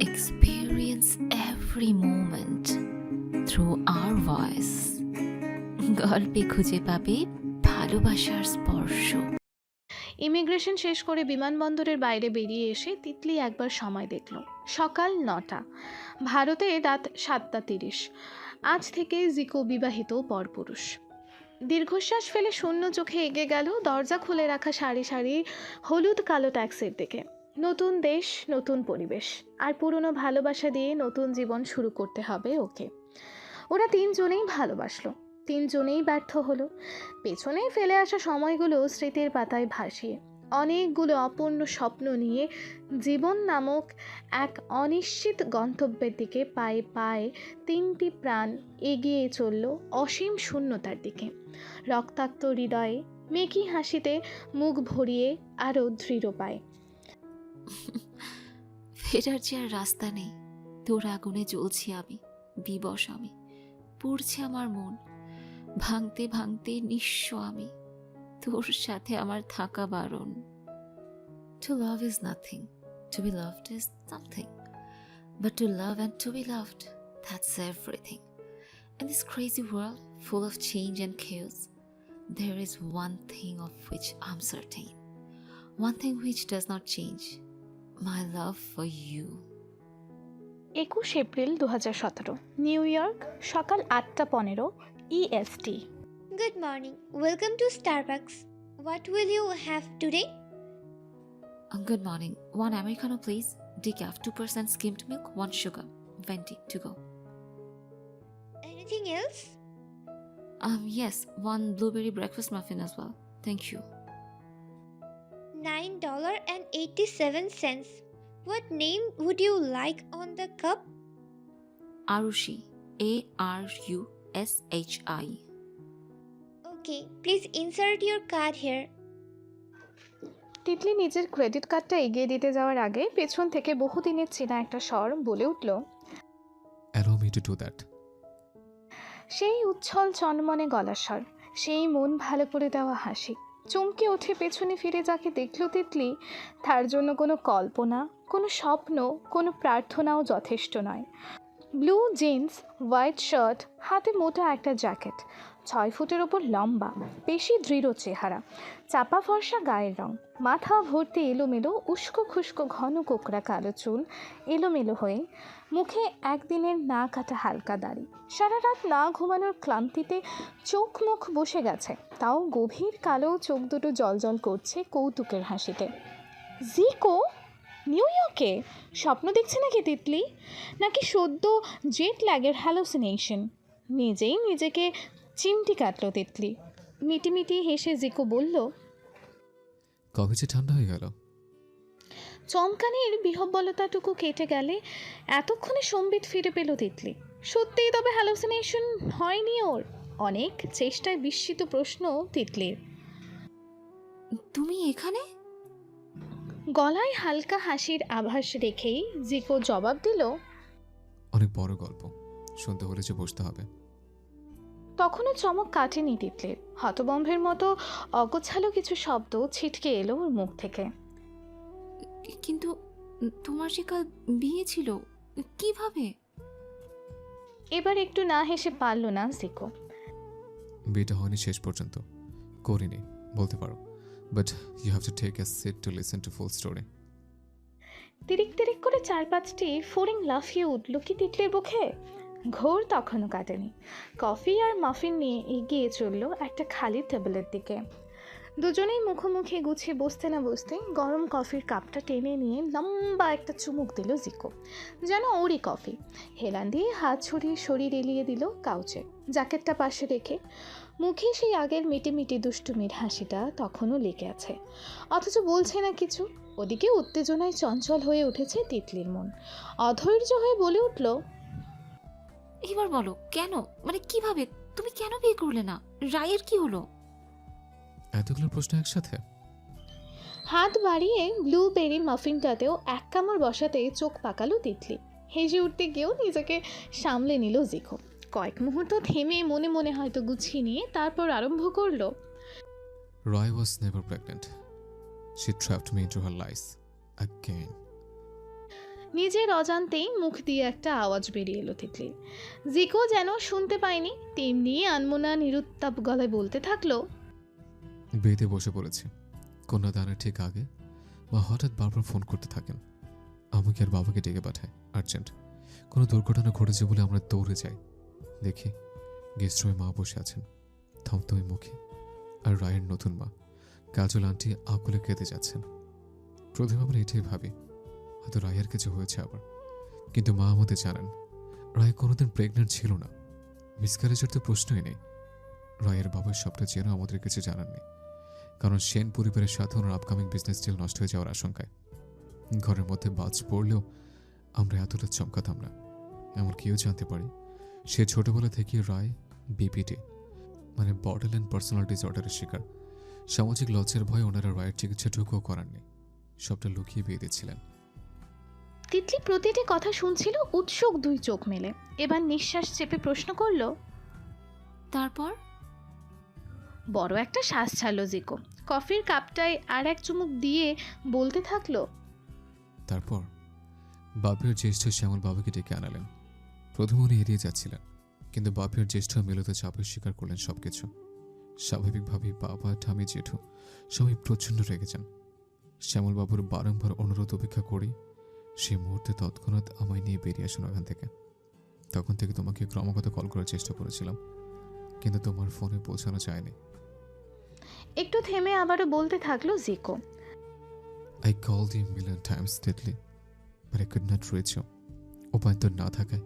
experience every moment through our voice. গল্পে খুঁজে পাবে ভালোবাসার স্পর্শ। ইমিগ্রেশন শেষ করে বিমানবন্দরের বাইরে বেরিয়ে এসে তিতলি একবার সময় দেখল। সকাল নটা। ভারতে রাত সাতটা তিরিশ। আজ থেকে জিকো বিবাহিত পরপুরুষ। দীর্ঘশ্বাস ফেলে শূন্য চোখে এগিয়ে গেল, দরজা খুলে রাখা সারি সারি হলুদ কালো ট্যাক্সির দিকে। নতুন দেশ, নতুন পরিবেশ। আর পুরনো ভালোবাসা দিয়ে নতুন জীবন শুরু করতে হবে ওকে। ওরা তিনজনেই ভালোবাসলো। তিনজনেই ব্যর্থ হলো। পেছনে ফেলে আসা সময়গুলো স্মৃতির পাতায় ভাসিয়ে, অনেকগুলো অপূর্ণ স্বপ্ন নিয়ে জীবন নামক এক অনিশ্চিত গন্তব্যের দিকে পায়ে পায়ে তিনটি প্রাণ এগিয়ে চলল অসীম শূন্যতার দিকে। রক্তাক্ত হৃদয়ে মেকি হাসিতে মুখ ভরিয়ে আরও দৃঢ় পায়। ফেরার যে আর রাস্তা নেই তোর আগুনে জ্বলছি আমি বিবশ আমি পড়ছে আমার মন ভাঙতে ভাঙতে নিঃস্ব আমি তোর সাথে আমার থাকা বারণ to love is nothing to be loved is nothing but to love and to be loved that's everything In this crazy world full of change and chaos, there is one thing of which I'm certain. One thing which does not change my love for you. একুশ April দু হাজার সতেরো New York সকাল আটটা পনেরো E EST Good morning. Welcome to Starbucks. What will you have today? Uh, good morning. One Americano, please. Decaf, 2% skimmed milk, one sugar. Venti, to go. Anything else? Um, yes, one blueberry breakfast muffin as well. Thank you. $9.87. What name would you like on the cup? Arushi. A R U S H I. Okay, please insert your card here. Titli নিজের credit কার্ডটা এগিয়ে দিতে যাওয়ার আগে পেছন থেকে বহুদিনের চেনা একটা স্বর বলে উঠল সেই উচ্ছল চন্দমনে গলার স্বর সেই মন ভালো করে দেওয়া হাসি চমকে উঠে পেছনে ফিরে যাকে দেখল তিতলি, তার জন্য কোনো কল্পনা, কোনো স্বপ্ন, কোনো প্রার্থনাও যথেষ্ট নয়। ব্লু জিন্স, হোয়াইট শার্ট, হাতে মোটা একটা জ্যাকেট, ছয় ফুটের ওপর লম্বা, বেশি দৃঢ় চেহারা, চাপা ফর্সা গায়ের রং, মাথা ভর্তি এলোমেলো, উস্কো খুস্কো ঘন কোকড়া কালো চুল, এলোমেলো হয়ে মুখে একদিনের না কাটা হালকা দাড়ি। সারা রাত না ঘুমানোর ক্লান্তিতে চোখ মুখ বসে গেছে। তাও গভীর কালো চোখ দুটো জলজল করছে কৌতুকের হাসিতে। জিকো, নিউ ইয়র্কে? স্বপ্ন দেখছে নাকি তিতলি? নাকি সদ্য জেট ল্যাগের হ্যালোসিনেশন? নিজেই নিজেকে চিমটি কাটলো তিতলি। মিটিমিটি হেসে জিকো বলল, কবে যে ঠান্ডা হয়ে গেল? চমকানির বিহব্বলতাটুকু কেটে গেলে এতক্ষণে সম্বিত ফিরে পেল তিতলি। সত্যিই তবে হ্যালোসিনেশন হয়নি ওর। অনেক চেষ্টায় বিস্মিত প্রশ্ন তিতলির। তুমি এখানে? গলায় হালকা হাসির আভাস রেখেই জিকো জবাব দিল অনেক বড় গল্প। শুনতে হলে যে বসতে হবে। তখনও চমক কাটেনি তিতলির। হতবম্ভের মতো অগোছালো কিছু শব্দ ছিটকে এলো ওর মুখ থেকে। কিন্তু তোমার সে কাল বিয়ে ছিল কীভাবে? এবার একটু না হেসে পারল না জিকো বিয়েটা হয়নি শেষ পর্যন্ত। করিনি বলতে পারো। But you have to take a seat to listen to full story তিরিক তিরিক করে চার পাঁচটি ফোরিং লাফিয়ে উঠল কি তিতলির মুখে ঘোর তখনও কাটেনি। কফি আর মাফিন নিয়ে এগিয়ে চলল একটা খালি টেবিলের দিকে। দুজনেই মুখোমুখি গুছিয়ে বসতে না বসতে গরম কফির কাপটা টেনে নিয়ে লম্বা একটা চুমুক দিল জিকো। যেন ওরই কফি। হেলান দিয়ে হাত ছড়িয়ে শরীর এলিয়ে দিল কাউচে। জ্যাকেটটা পাশে রেখে মুখে সেই আগের মিটি মিটি দুষ্টুমির হাসিটা তখনও লেগে আছে। অথচ বলছে না কিছু। ওদিকে উত্তেজনায় চঞ্চল হয়ে উঠেছে তিতলির মন। অধৈর্য হয়ে বলে উঠল এবার বলো, কেন? মানে কীভাবে? তুমি কেন বিয়ে করলে না? রায়ের কি হলো? এতগুলো প্রশ্ন একসাথে? হাত বাড়িয়ে ব্লুবেরি মাফিনটাতেও এক কামড় বসাতে চোখ পাকালো তিতলি। হেসে উঠতে গিয়েও নিজেকে সামলে নিল জিখো কয়েক মুহূর্ত থেমে মনে মনে হয়তো গুছিয়ে নিয়ে তারপর আরম্ভ করল Roy was never pregnant she trapped me into her life again নিজের অজান্তেই মুখ দিয়ে একটা আওয়াজ বেরিয়ে এলো তিতলির। জিকো যেন শুনতে পায়নি তেমনি আনমোনা নিরুত্তাপ গলায় বলতে থাকল বেতে বসে পড়েছি। কন্যাদানের ঠিক আগে মা হঠাৎ বারবার ফোন করতে থাকেন। আমাকে আর বাবাকে ডেকে পাঠায়, আর্জেন্ট। কোনো দুর্ঘটনা ঘটেছে বলে আমরা দৌড়ে যাই। দেখি, গেস্ট রুমে মা বসে আছেন। থমথমে মুখে। আর রায়ের নতুন মা, কাজল আন্টি আকুলে কেঁদে যাচ্ছেন। প্রথমে আমরা এটাই ভাবি, হয়তো রায়ের কিছু হয়েছে আবার। কিন্তু মা আমাদের জানান, রায় কোনোদিন প্রেগনেন্ট ছিল না। মিসক্যারেজের তো প্রশ্নই নেই। রায়ের বাবার সবটা জেনেও আমাদের কিছু জানাননি কারণ সেন পরিবারের সাথে ওনার আপকামিং বিজনেস ডিল নষ্ট হয়ে যাওয়ার আশঙ্কায়। ঘরের মধ্যে বাজ পড়লেও আমরা এতটা চমকাতাম না। এমন কেউ জানতে পারি সে ছোটবেলা থেকে রায় বিপিটি মানে বর্ডার অ্যান্ড পার্সোনাল ডিসঅর্ডারের শিকার। সামাজিক লজ্জার ভয়ে ওনারা রায়ের চিকিৎসাটুকুও করাননি। সবটা লুকিয়ে বিয়ে দিচ্ছিলেন। তিতলি প্রতিটি কথা শুনছিল উৎসুক দুই চোখ মেলে। এবার নিঃশ্বাস চেপে প্রশ্ন করল তারপর? বড় একটা শ্বাস ছাড়লো জিকো। কফির কাপটায় আর এক চুমুক দিয়ে বলতে থাকল, তারপর বাপের জ্যেষ্ঠ শ্যামল বাবাকে ডেকে আনালেন। প্রথম উনি এড়িয়ে যাচ্ছিলেন, কিন্তু বাপের জ্যেষ্ঠ মিলত চাপের স্বীকার করলেন সবকিছু। স্বাভাবিকভাবেই বাবা ঠামি জেঠু সবাই প্রচণ্ড রেগে যান। শ্যামল বাবুর বারংবার অনুরোধ অপেক্ষা করি সেই মুহূর্তে তৎক্ষণাৎ আমায় নিয়ে বেরিয়ে আসুন ওখান থেকে। তখন থেকে তোমাকে ক্রমাগত কল করার চেষ্টা করেছিলাম। কিন্তু তোমার ফোনে পৌঁছানো যায়নি। একটু থেমে আবারও বলতে থাকল জিকো। Called you a million times deadly, but I could not reach you. উপায়ন্তর না থাকায়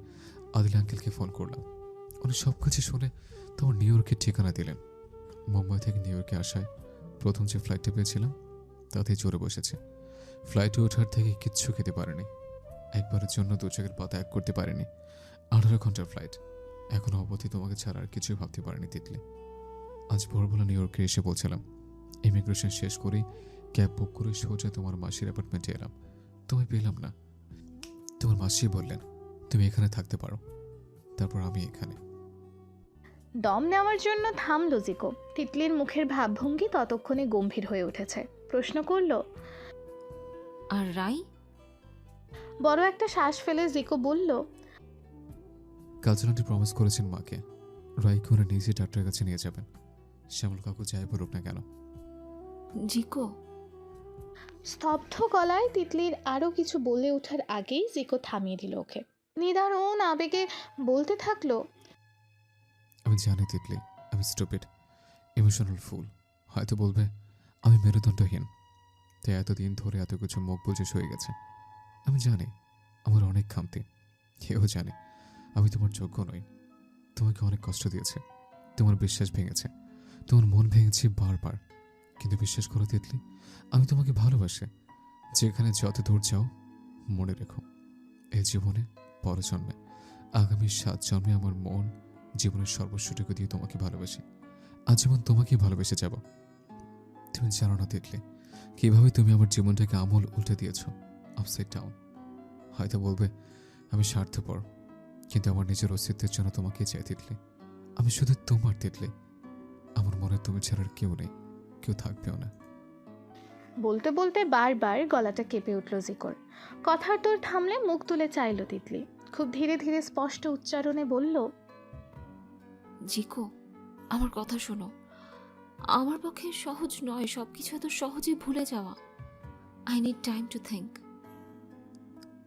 আদিল আঙ্কেলকে ফোন করলাম। উনি সব কিছু শুনে তোমার নিউ ইয়র্কের ঠিকানা দিলেন। মুম্বাই থেকে নিউ ইয়র্কে আসায় প্রথম যে ফ্লাইটটা পেয়েছিলাম তাতেই চড়ে বসেছে। ফ্লাইটে ওঠার থেকে কিচ্ছু খেতে পারেনি। একবারের জন্য দু চোখের পাতা এক করতে পারেনি। আঠারো ঘণ্টার ফ্লাইট এখনও অবধি তোমাকে ছাড়া আর কিছুই ভাবতে পারেনি তিতলি। আজ ভোরবেলা নিউ ইয়র্কে এসে পৌঁছালাম ইমিগ্রেশন শেষ করে ক্যাব বুক করে সোজা তোমার মাসির অ্যাপার্টমেন্টে এলাম। তোমায় পেলাম না। তোমার মাসি বললেন তুমি এখানে থাকতে পারো। তারপর আমি এখানে। দম নেওয়ার জন্য থামলো জিকো। তিতলির মুখের ভাবভঙ্গি ততক্ষণে গম্ভীর হয়ে উঠেছে। প্রশ্ন করল আর রাই? বড় একটা শ্বাস ফেলে জিকো বলল কাজলান্টি প্রমিস করেছেন মাকে। রাইকে ওরা নিজে ডাক্তারের কাছে নিয়ে যাবেন। শ্যামল কাকু যাই বলুক না কেন। জিকো স্তব্ধ গলায় তিতলির আরও কিছু বলে ওঠার আগেই জিকো থামিয়ে দিল ওকে। নিদারুণ আবেগে বলতে থাকল আমি জানি তিতলি আমি স্টুপিড ইমোশনাল ফুল হয়তো বলবে আমি মেরুদণ্ডহীন। তাই এতদিন ধরে এত কিছু মুখ বুঝে সয়ে গেছে। আমি জানি আমার অনেক খামতি কেউ জানে। আমি তোমার যোগ্য নই। তোমাকে অনেক কষ্ট দিয়েছে। তোমার বিশ্বাস ভেঙেছে। তোমার মন ভেঙেছে বারবার। কিন্তু বিশ্বাস করো তিতলি, আমি তোমাকে ভালোবাসি। যেখানে যত দূর যাও, মনে রেখো। এই জীবনে পরজন্মে আগামী সাত জন্মে আমার মন জীবনের সর্বস্বটুকু দিয়ে তোমাকে ভালোবাসি। আজীবন তোমাকেই ভালোবেসে যাব। তুমি জানো না দেখলে কীভাবে তুমি আমার জীবনটাকে আমল উল্টে দিয়েছ আপসাইড ডাউন হয়তো বলবে, আমি স্বার্থপর। কিন্তু আমার নিজের অস্তিত্বের জন্য তোমাকে চাই তিতলে। আমি শুধু তোমার তিতলে। আমার মনে তুমি ছাড়ার কেউ নেই কেউ থাকবেও না। বলতে বলতে বারবার গলাটা কেঁপে উঠল জিকর। কথার তোর থামলে মুখ তুলে চাইল তিতলি। খুব ধীরে ধীরে স্পষ্ট উচ্চারণে বলল জিকো আমার কথা শোনো। আমার পক্ষে সহজ নয় সব কিছু এত সহজে ভুলে যাওয়া। I need time to think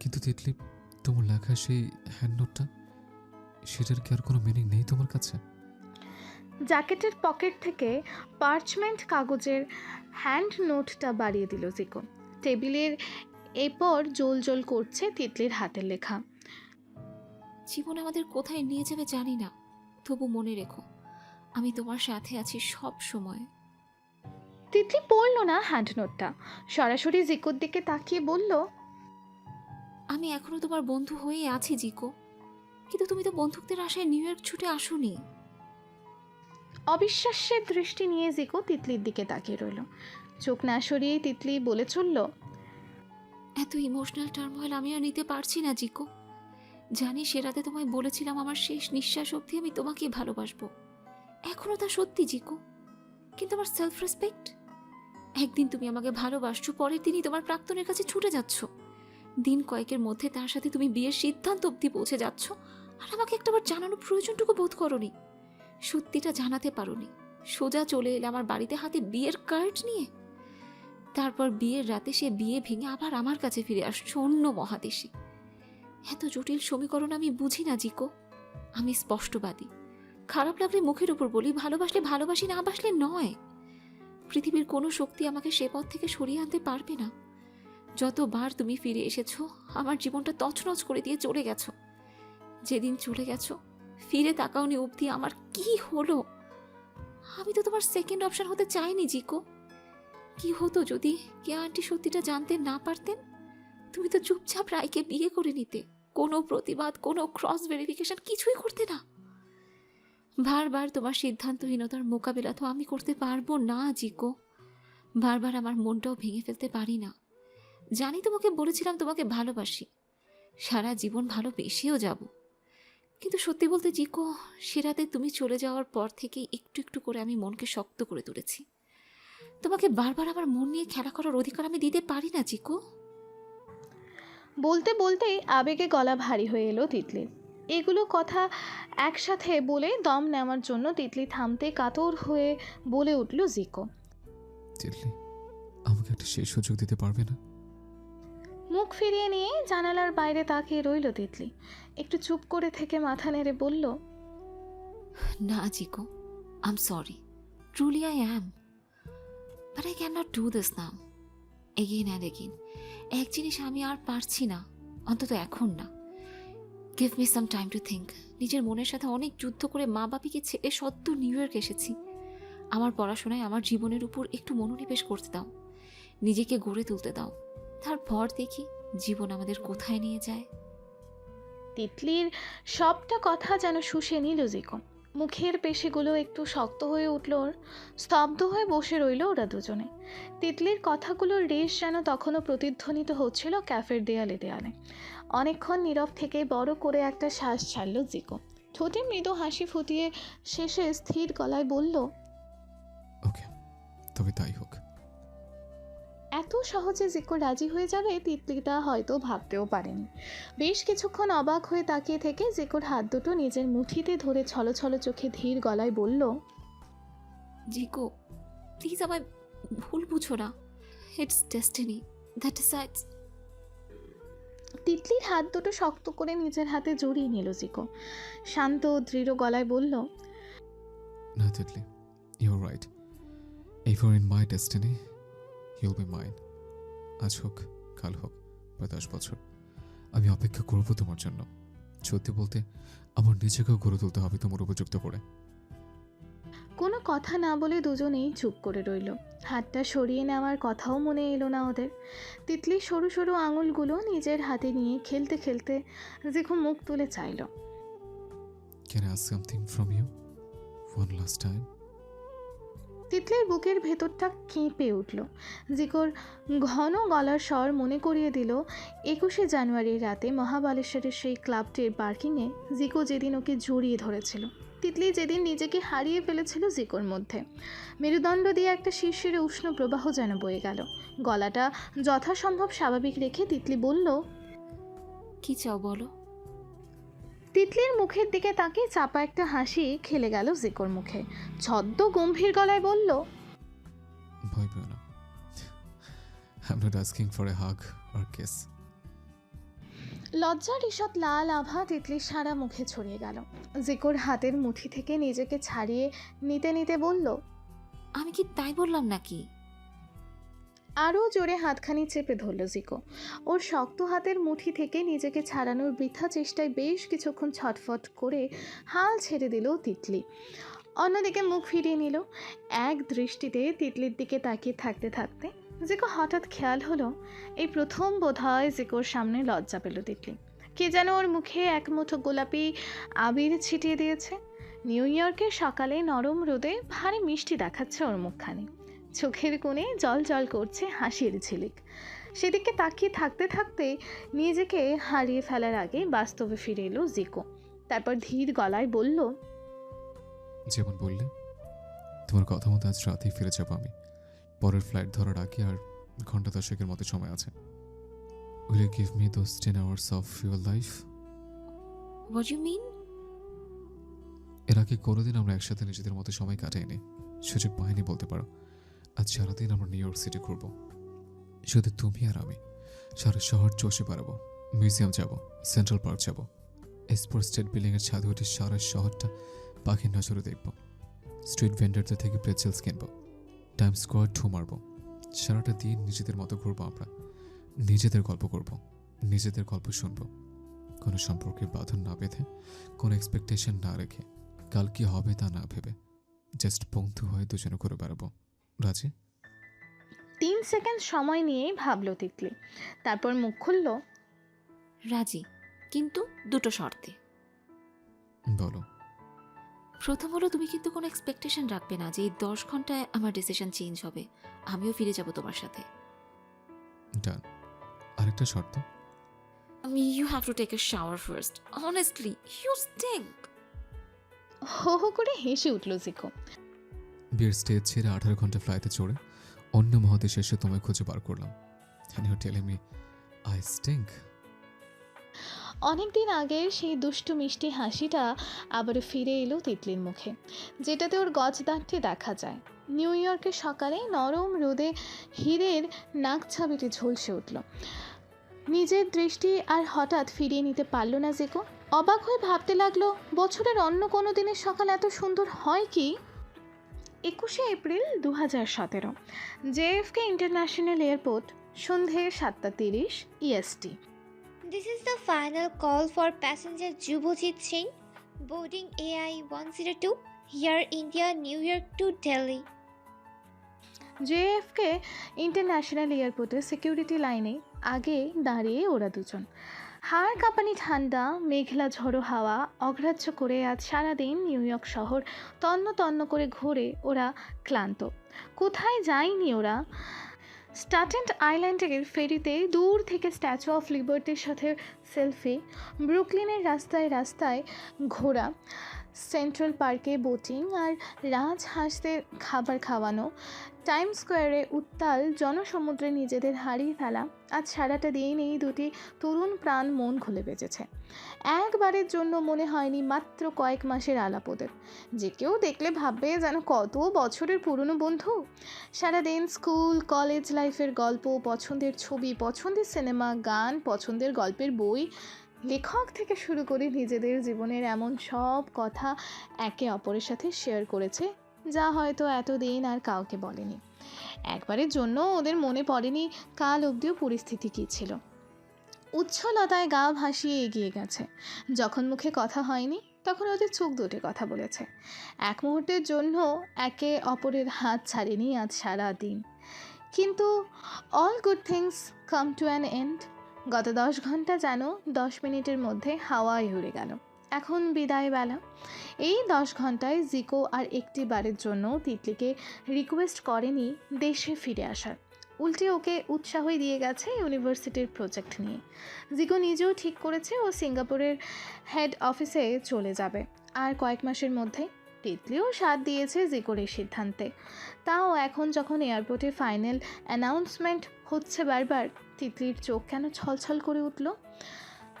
কিন্তু তিতলি তোমার লেখা সেই হ্যান্ড নোটটা সেটার কি আর কোনো মিনিং নেই তোমার কাছে? জ্যাকেটের পকেট থেকে পার্চমেন্ট কাগজের হ্যান্ড নোটটা বাড়িয়ে দিল জিকো। টেবিলের এরপর জোল জোল করছে তিতলির হাতের লেখা। জীবন আমাদের কোথায় নিয়ে যাবে জানি না তবু মনে রেখো আমি তোমার সাথে আছি সব সময়। তিতলি পড়ল না হ্যান্ড নোটটা সরাসরি জিকোর দিকে তাকিয়ে বলল আমি এখনও তোমার বন্ধু হয়ে আছি জিকো। কিন্তু তুমি তো বন্ধুত্বের আশায় নিউ ইয়র্ক ছুটে আসোনি। অবিশ্বাস্যের দৃষ্টি নিয়ে জিকো তিতলির দিকে তাকিয়ে রইল। চোখ না সরিয়ে তিতলি বলে চলল এত ইমোশনাল টার্মোয়েল আমি আর নিতে পারছি না জিকো। জানি সে রাতে তোমায় বলেছিলাম আমার শেষ নিঃশ্বাস অবধি আমি তোমাকে ভালোবাসবো। এখনও তা সত্যি জিকো। কিন্তু আমার সেলফ রেসপেক্ট একদিন তুমি আমাকে ভালোবাসছো পরের দিনই তোমার প্রাক্তনের কাছে ছুটে যাচ্ছ। দিন কয়েকের মধ্যে তার সাথে তুমি বিয়ের সিদ্ধান্ত অবধি পৌঁছে যাচ্ছ, আর আমাকে একটাবার জানানোর প্রয়োজনটুকু বোধ করনি। সত্যিটা জানাতে পারোনি। সোজা চলে এলে আমার বাড়িতে হাতে বিয়ের কার্ড নিয়ে। তারপর বিয়ের রাতে সে বিয়ে ভেঙে আবার আমার কাছে ফিরে আসছো অন্য মহাদেশে। এত জটিল সমীকরণ আমি বুঝি না, জিকো। আমি স্পষ্টবাদী। খারাপ লাগলে মুখের উপর বলি, ভালোবাসলে ভালোবাসি না, বাসলে নয়। পৃথিবীর কোনো শক্তি আমাকে সে পথ থেকে সরিয়ে আনতে পারবে না। যতবার তুমি ফিরে এসেছ, আমার জীবনটা তছনছ করে দিয়ে চলে গেছো। যেদিন চলে গেছো, ফিরে তাকাওনি অবধি আমার কি হলো? আমি তো তোমার সেকেন্ড অপশন হতে চাইনি, জিকো। কি হতো যদি কে আন্টি সত্যিটা জানতে না পারতেন? তুমি তো চুপচাপ রায়কে বিয়ে করে নিতে, কোনো প্রতিবাদ, কোনো ক্রস ভেরিফিকেশন কিছুই করতে না। বারবার তোমার সিদ্ধান্তহীনতার মোকাবিলা তো আমি করতে পারব না, জিকো। বারবার আমার মনটাও ভেঙে ফেলতে পারি না। জানি তোমাকে বলেছিলাম তোমাকে ভালোবাসি। সারা জীবন ভালোবেসেও যাব। কিন্তু সত্যি বলতে জিকো সে রাতে তুমি চলে যাওয়ার পর থেকে একটু একটু করে আমি মনকে শক্ত করে তুলেছি। তোমাকে বারবার আমার মন নিয়ে খেলা করার অধিকার আমি দিতে পারি না জিকো। বলতে বলতেই আবেগে গলা ভারী হয়ে এলো তিতলির এগুলো কথা একসাথে বলে দম নেওয়ার জন্য তিতলি থামতে কাতর হয়ে বলে উঠল জিকো। তিতলি আমাকে একটা শেষ সুযোগ দিতে পারবে না? মুখ ফিরিয়ে নিয়ে জানালার বাইরে তাকিয়ে রইল তিতলি। একটু চুপ করে থেকে মাথা নেড়ে বলল, না Jiko I am sorry truly I am but I can not do this now again and again এক জিনিস আমি আর পারছি না, অন্তত এখন না। Give me some time to think নিজের মনের সাথে অনেক যুদ্ধ করে মা বাপিকে ছেড়ে সদ্য নিউ ইয়র্ক এসেছি। আমার পড়াশোনায় আমার জীবনের উপর একটু মনোনিবেশ করতে দাও। নিজেকে গড়ে তুলতে দাও। তারপর দেখি জীবন আমাদের কোথায় নিয়ে যায়। তিতলির সবটা কথা যেন শুষে নিল জিকো। মুখের পেশিগুলো একটু শক্ত হয়ে উঠল ওর স্তব্ধ হয়ে বসে রইল ওরা দুজনে। তিতলির কথাগুলোর রেশ যেন তখনও প্রতিধ্বনিত হচ্ছিল ক্যাফের দেয়ালে দেয়ালে। অনেকক্ষণ নীরব থেকে বড় করে একটা শ্বাস ছাড়ল জিকো। ঠোঁটে মৃদু হাসি ফুটিয়ে শেষে স্থির গলায় বলল ওকে তবে তাই হোক। এত সহজে জিকো রাজি হয়ে যাবে তিতলিটা হয়তো ভাবতেও পারেনি। বেশ কিছুক্ষণ অবাক হয়ে তাকিয়ে থেকে জিকোর হাত দুটো নিজের মুঠিতে ধরে ছলছল চোখে ধীর গলায় বলল জিকো প্লিজ আমায় ভুল বুঝো না। ইটস ডেস্টিনি দ্যাট ডিসাইডস তিতলির হাত দুটো শক্ত করে নিজের হাতে জড়িয়ে নিল জিকো শান্ত ও দৃঢ় গলায় বলল না Titli you're right if in my destiny you'll be mine আজ হোক কাল হোক বা দশ বছর। আমি অপেক্ষা করব তোমার জন্য। সত্যি বলতে আমার নিজেকেও গড়ে তুলতে হবে তোমার উপযুক্ত করে। কোনো কথা না বলে দুজনেই চুপ করে রইল। হাতটা সরিয়ে নেওয়ার কথাও মনে এলো না ওদের। তিতলি সরু সরু আঙুলগুলো নিজের হাতে নিয়ে খেলতে খেলতে জিকো মুখ তুলে চাইল। Can ask something from you one last time তিতলির বুকের ভেতরটা কেঁপে উঠল। জিকোর ঘন গলার স্বর মনে করিয়ে দিল, একুশে জানুয়ারির রাতে মহাবালেশ্বরের সেই ক্লাবটির পার্কিংয়ে জিকো যেদিন ওকে জড়িয়ে ধরেছিল, তিতলি যেদিন নিজেকে হারিয়ে ফেলেছিল জিকোর মধ্যে। মেরুদণ্ড দিয়ে একটা শিরশিরে উষ্ণ প্রবাহ যেন বয়ে গেল। গলাটা যথাসম্ভব স্বাভাবিক রেখে তিতলি বলল, কি চাও বলো? তিতলির মুখের দিকে তাকে চাপা একটা হাসি খেলে গেল জিকোর মুখে। ছদ্ম গম্ভীর গলায় বলল ভয় পেও না। I am not asking for a hug or kiss লজ্জার ঈষৎ লাল আভা তিতলির সারা মুখে ছড়িয়ে গেল। জিকোর হাতের মুঠি থেকে নিজেকে ছাড়িয়ে নিতে নিতে বলল আমি কি তাই বললাম নাকি? আরও জোরে হাতখানি চেপে ধরল জিকো। ওর শক্ত হাতের মুঠি থেকে নিজেকে ছাড়ানোর বৃথা চেষ্টায় বেশ কিছুক্ষণ ছটফট করে হাল ছেড়ে দিল তিতলি। অন্যদিকে মুখ ফিরিয়ে নিল। এক দৃষ্টিতে তিতলির দিকে তাকিয়ে থাকতে থাকতে জিকো হঠাৎ খেয়াল হলো, এই প্রথম বোধহয় জিকোর সামনে লজ্জা পেল তিতলি। কে যেন ওর মুখে এক মুঠো গোলাপি আবির ছিটিয়ে দিয়েছে। নিউ ইয়র্কের সকালে নরম রোদে ভারী মিষ্টি দেখাচ্ছে ওর মুখখানি। চোখের কোণে জল জল করছে হাসির ঝিলিক। সেদিকে তাকিয়ে থাকতে থাকতে নিজেকে হারিয়ে ফেলার আগে বাস্তবে ফিরে এলো জিকো। তারপর ধীর গলায় বলল যেমন বললে তোমার কথা মতো আজ রাতেই ফিরে যাব আমি। পরের ফ্লাইট ধরার আগে আর ঘণ্টা দশেকের মতো সময় আছে। Will you give me those ten hours of your life what you mean এর আগে কোনোদিন আমরা একসাথে নিজেদের মতো সময় কাটাইনি। সুযোগ পাইনি বলতে পারো। আজ সারাদিন আমরা নিউ ইয়র্ক সিটি ঘুরবো। শুধু তুমি আর আমি। সারা শহর চষে বেড়াবো। মিউজিয়াম যাব। সেন্ট্রাল পার্ক যাব। এসপোর স্টেট বিল্ডিংয়ের ছাদে উঠে সারা শহরটা পাখির নজরে দেখব। স্ট্রিট ভেন্ডারদের থেকে প্রেচেলস কিনবো। টাইম স্কোয়ার ঠু মারবো। সারাটা দিন নিজেদের মতো ঘুরবো আমরা। নিজেদের গল্প করব। নিজেদের গল্প শুনব। কোনো সম্পর্কের বাঁধন না বেঁধে, কোনো এক্সপেকটেশন না রেখে, কাল কি হবে তা না ভেবে জাস্ট বন্ধু হয়ে দুজনে করে বেড়াবো। রাজি? তিন সেকেন্ড সময় নিয়েই ভাবলো তিতলি। তারপর মুখ খুলল রাজি কিন্তু দুটো শর্তে। বলো। প্রথম হলো তুমি কিন্তু কোনো এক্সপেকটেশন রাখবে না যে এই দশ ঘন্টায় আমার ডিসিশন চেঞ্জ হবে। আমিও ফিরে যাব তোমার সাথে। ডান আরেকটা শর্ত? আমি you have to take a shower first honestly you stink হো হো করে হেসে উঠল জিকো বিয়ের স্টেজ ছেড়ে আঠারো ঘণ্টা ফ্লাইটে চড়ে অন্য মহাদেশে এসে তোমায় খুঁজে বার করলাম। Me, I stink. অনেকদিন আগের সেই দুষ্টু মিষ্টি হাসিটা আবার ফিরে এলো তিতলির মুখে, যেটাতে ওর গজ দাঁতটি দেখা যায়। নিউ ইয়র্কের সকালে নরম রোদে হীরের নাক ছাবিটি ঝলসে উঠল। নিজের দৃষ্টি আর হঠাৎ ফিরিয়ে নিতে পারল না জেকো অবাক হয়ে ভাবতে লাগল, বছরের অন্য কোনো দিনের সকাল এত সুন্দর হয় কি? একুশে এপ্রিল দু হাজার সতেরো। জেএফকে ইন্টারন্যাশনাল এয়ারপোর্ট সন্ধে সাতটা তিরিশ EST This is the final call for passenger Jubojit Singh boarding AI 102 here India New York to Delhi. JFK international এয়ারপোর্টের সিকিউরিটি লাইনে আগে দাঁড়িয়ে ওরা দুজন। হাড় কাঁপানি ঠান্ডা, মেঘলা ঝড়ো হাওয়া, অগ্রাহ্য করে আজ সারাদিন নিউ ইয়র্ক শহর তন্ন তন্ন করে ঘুরে ওরা ক্লান্ত। কোথায় যায়নি ওরা? স্টাটেন্ট আইল্যান্ডের ফেরিতে দূর থেকে স্ট্যাচু অফ লিবার্টির সাথে সেলফি, ব্রুকলিনের রাস্তায় রাস্তায় ঘোরা। সেন্ট্রাল পার্কে বোটিং আর রাজহাঁসদের খাবার খাওয়ানো। টাইম স্কোয়ারে উত্তাল জনসমুদ্রে নিজেদের হারিয়ে ফেলা। আজ সারাটা দিন এই দুটি তরুণ প্রাণ মন খুলে বেঁচেছে। একবারের জন্য মনে হয়নি মাত্র কয়েক মাসের আলাপ ওদের। যে কেউ দেখলে ভাববে যেন কত বছরের পুরনো বন্ধু। সারাদিন স্কুল, কলেজ লাইফের গল্প, পছন্দের ছবি, পছন্দের সিনেমা, গান, পছন্দের গল্পের বই লেখক থেকে শুরু করে নিজেদের জীবনের এমন সব কথা একে অপরের সাথে শেয়ার করেছে, যা হয়তো এতদিন আর কাউকে বলেনি। একবারের জন্য ওদের মনে পড়েনি কাল অবধিও পরিস্থিতি কী ছিল। উচ্ছলতায় গা ভাসিয়ে এগিয়ে গেছে। যখন মুখে কথা হয়নি, তখন ওদের চোখ দুটে কথা বলেছে। এক মুহূর্তের জন্য একে অপরের হাত ছাড়েনি আজ সারা দিন কিন্তু all good things come to an end গত দশ ঘণ্টা যেন দশ মিনিটের মধ্যে হাওয়ায় উড়ে গেল। এখন বিদায় বেলা। এই দশ ঘন্টায় জিকো আর একটি বারের জন্য তিতলিকে রিকোয়েস্ট করেনি দেশে ফিরে আসার। উল্টে ওকে উৎসাহই দিয়ে গেছে ইউনিভার্সিটির প্রজেক্ট নিয়ে। জিকো নিজেও ঠিক করেছে ও সিঙ্গাপুরের হেড অফিসে চলে যাবে। আর কয়েক মাসের মধ্যে তিতলিও সাথ দিয়েছে জিকোর এই সিদ্ধান্তে। তাও এখন যখন এয়ারপোর্টে ফাইনাল অ্যানাউন্সমেন্ট হচ্ছে বারবার তিতলির চোখ কেন ছলছল করে উঠল?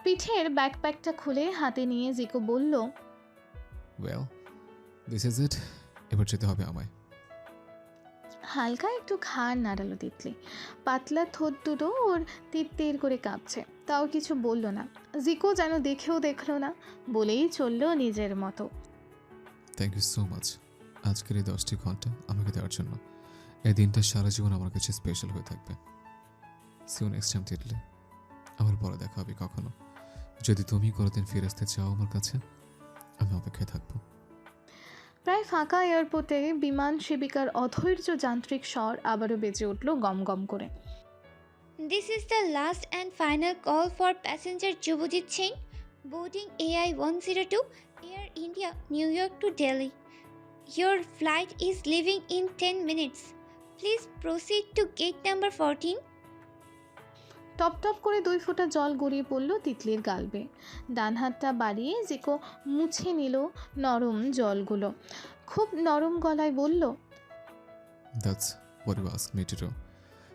পিঠের ব্যাকপ্যাকটা খুলে হাতে নিয়ে জিকো বলল ওয়েল দিস ইজ ইট এবার যেতে হবে আমায়। হালকা একটু ঘাড় নাড়ালো তিতলি। পাতলা ঠোঁট দুটো ওর তীর তীর করে কাঁপছে। তাও কিছু বলল না। জিকো যেন দেখেও দেখল না বলেই চলল নিজের মতো। থ্যাংক ইউ সো মাচ আজকের এই দশটি ঘণ্টা আমাকে দেওয়ার জন্য। এই দিনটা সারা জীবন আমার কাছে স্পেশাল হয়ে থাকবে। সিউন এক্সট্রাম টিটলে আমার পরে দেখা হবে কখনো। যদি তুমি কোনোদিন ফিরে আসতে চাও আমার কাছে আমি অপেক্ষায় থাকব। প্রায় ফাঁকা এয়ারপোর্টে বিমান সেবিকার অধৈর্য যান্ত্রিক স্বর আবারও বেজে উঠল গম গম করে। This is the last and final call for passenger Yuvjit Singh boarding AI one zero two Air India New York to Delhi your flight is leaving in ten minutes please proceed to gate number fourteen top টপ করে দুই ফোঁটা জল গড়িয়ে পড়ল তিতলির গালবে। ডান হাতটা বাড়িয়ে জিকো মুছে নিল নরম জলগুলো। খুব নরম গলায় বলল that's what you ask me to do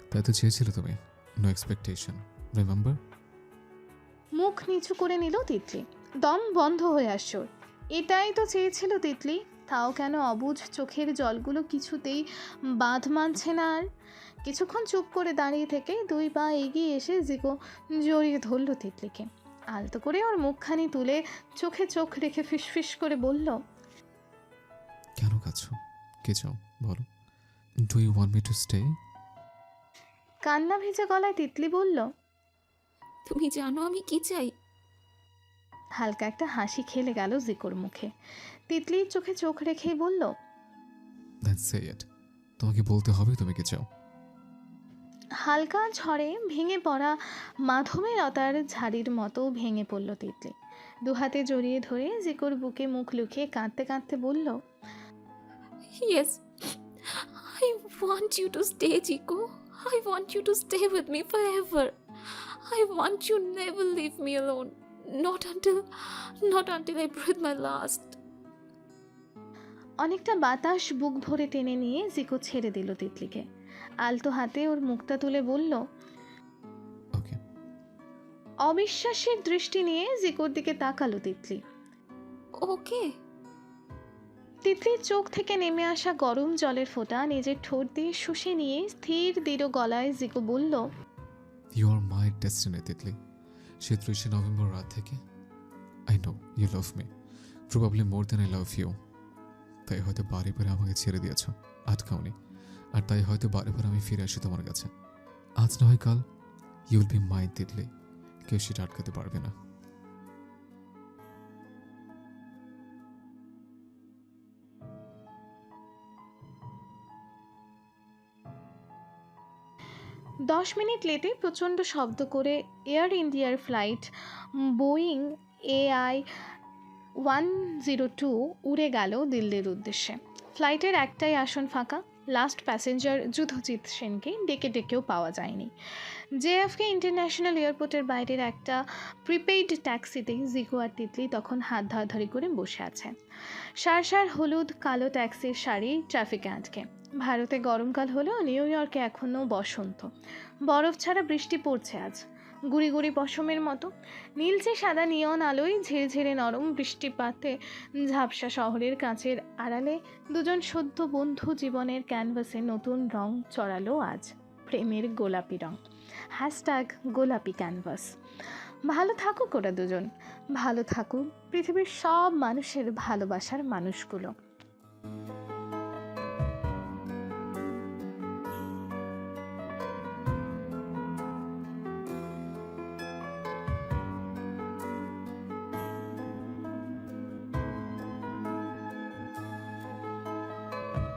তাই তো চেয়েছিলে তুমি। নো এক্সপেকটেশন রিমেম্বার মুখ নিচু করে নিল তিতলি। দম বন্ধ হয়ে আসছে এটাই তো চেয়েছিল তিতলি। তাও কেন অবুঝ চোখের জলগুলো কিছুতেই বাঁধ মানছে না আর? কিছুক্ষণ চুপ করে দাঁড়িয়ে থেকে দুই পা এগিয়ে এসে জিকো জড়িয়ে ধরল তিতলিকে। আলতো করে ওর মুখখানি তুলে চোখে চোখ রেখে ফিসফিস করে বলল কেন কাছো কে চাও? বলো। Do you want me to stay কান্না ভেজা গলায় তিতলি বলল তুমি জানো আমি কি চাই। হালকা একটা হাসি খেলে গেল জিকোর মুখে। তিতলির চোখে চোখ রেখেই বলল দ্যাটস সে ইট তোমাকে বলতে হবে তুমি কে চাও। হালকা ঝড়ে ভেঙে পড়া মাধবে লতার ঝাড়ির মতো ভেঙে পড়ল তিতলি। দু হাতে জড়িয়ে ধরে জিকোর বুকে মুখ লুকিয়ে কাঁদতে কাঁদতে বলল yes I want you to stay Zico I want you to stay me for ever I want you never leave me not until not until I my last অনেকটা বাতাস বুক ভরে টেনে নিয়ে জিকো ছেড়ে দিল তিতলিকে। আলতো হাতে ওর মুখটা তুলে বলল ওকে। অবিশ্বাসের দৃষ্টি নিয়ে জিকোর দিকে তাকালো তিতলি। ওকে। তিতলির চোখ থেকে নেমে আসা গরম জলের ফোঁটা নিজের ঠোঁট দিয়ে শুষে নিয়ে স্থির দৃঢ় গলায় জিকো বলল you are my destiny Titli. সে ত্রিশে নভেম্বর রাত থেকে I know you love me probably more than I love you তাই হয়তো বারে বারে আমাকে ছেড়ে দিয়েছ আটকাওনি। আর তাই হয়তো বারে বারে আমি ফিরে আসি তোমার কাছে। আজ না হয় কাল ইউল বি মাই তিতলি কেউ সেটা আটকাতে পারবে না। দশ মিনিট লেটে প্রচণ্ড শব্দ করে এয়ার ইন্ডিয়ার flight Boeing AI one zero two উড়ে গেল দিল্লির উদ্দেশ্যে। ফ্লাইটের একটাই আসন ফাঁকা লাস্ট প্যাসেঞ্জার যুদ্ধজিৎ সেনকে ডেকে ডেকেও পাওয়া যায়নি। জেএফকে ইন্টারন্যাশনাল এয়ারপোর্টের বাইরের একটা প্রিপেইড ট্যাক্সিতে জিকো আর তিতলি তখন হাত ধরাধরি করে বসে আছে। সার সার হলুদ কালো ট্যাক্সির শাড়ি ট্রাফিকে আটকে ভারতে গরমকাল হলেও নিউ ইয়র্কে এখনও বসন্ত। বরফ ছাড়া বৃষ্টি পড়ছে আজ। গুড়ি গুড়ি পশমের মতো। নীলচে সাদা নিয়ন আলোয় ঝিরঝিরে নরম বৃষ্টিপাতে ঝাপসা শহরের কাছের আড়ালে দুজন সদ্য বন্ধু জীবনের ক্যানভাসে নতুন রং চড়ালো আজ, প্রেমের গোলাপি রং। হ্যাশট্যাগ গোলাপি ক্যানভাস। ভালো থাকুক ওরা দুজন। ভালো থাকুক পৃথিবীর সব মানুষের ভালোবাসার মানুষগুলো।